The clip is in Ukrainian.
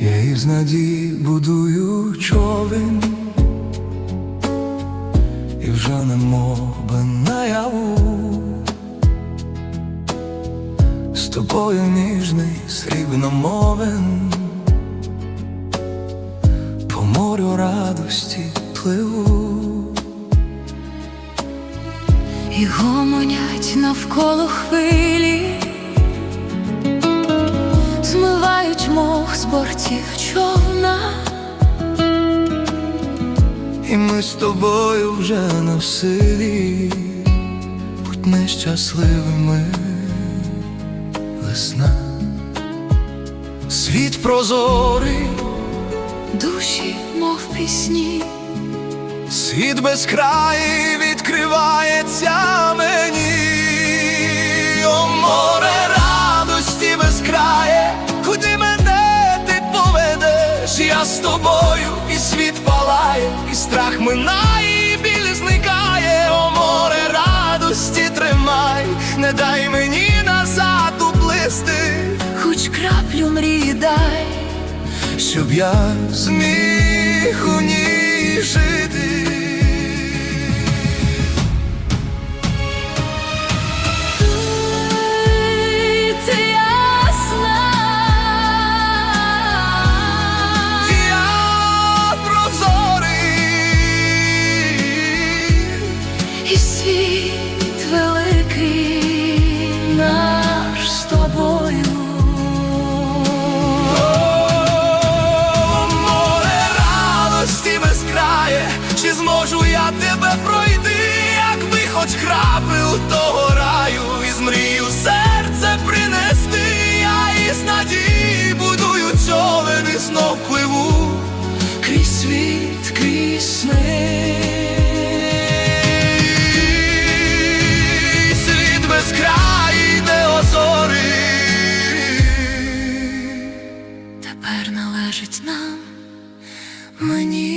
я із надій будую човен, і вже не би наяву з тобою ніжний срібномовен, по морю радості пливу. І гомонять навколо хвилі. Змивають мох з бортів човна, І ми з тобою вже на силі, будь щасливими. Весна, світ прозорий, душі, мов пісні, світ без краї відкривається з тобою, і світ палає, і страх минає, і біль зникає, о море радості тримай, не дай мені назад уплисти, хоч краплю мрії дай, щоб я зміг у ній жити. Зможу я тебе пройти, якби хоч крапив то належить нам мені.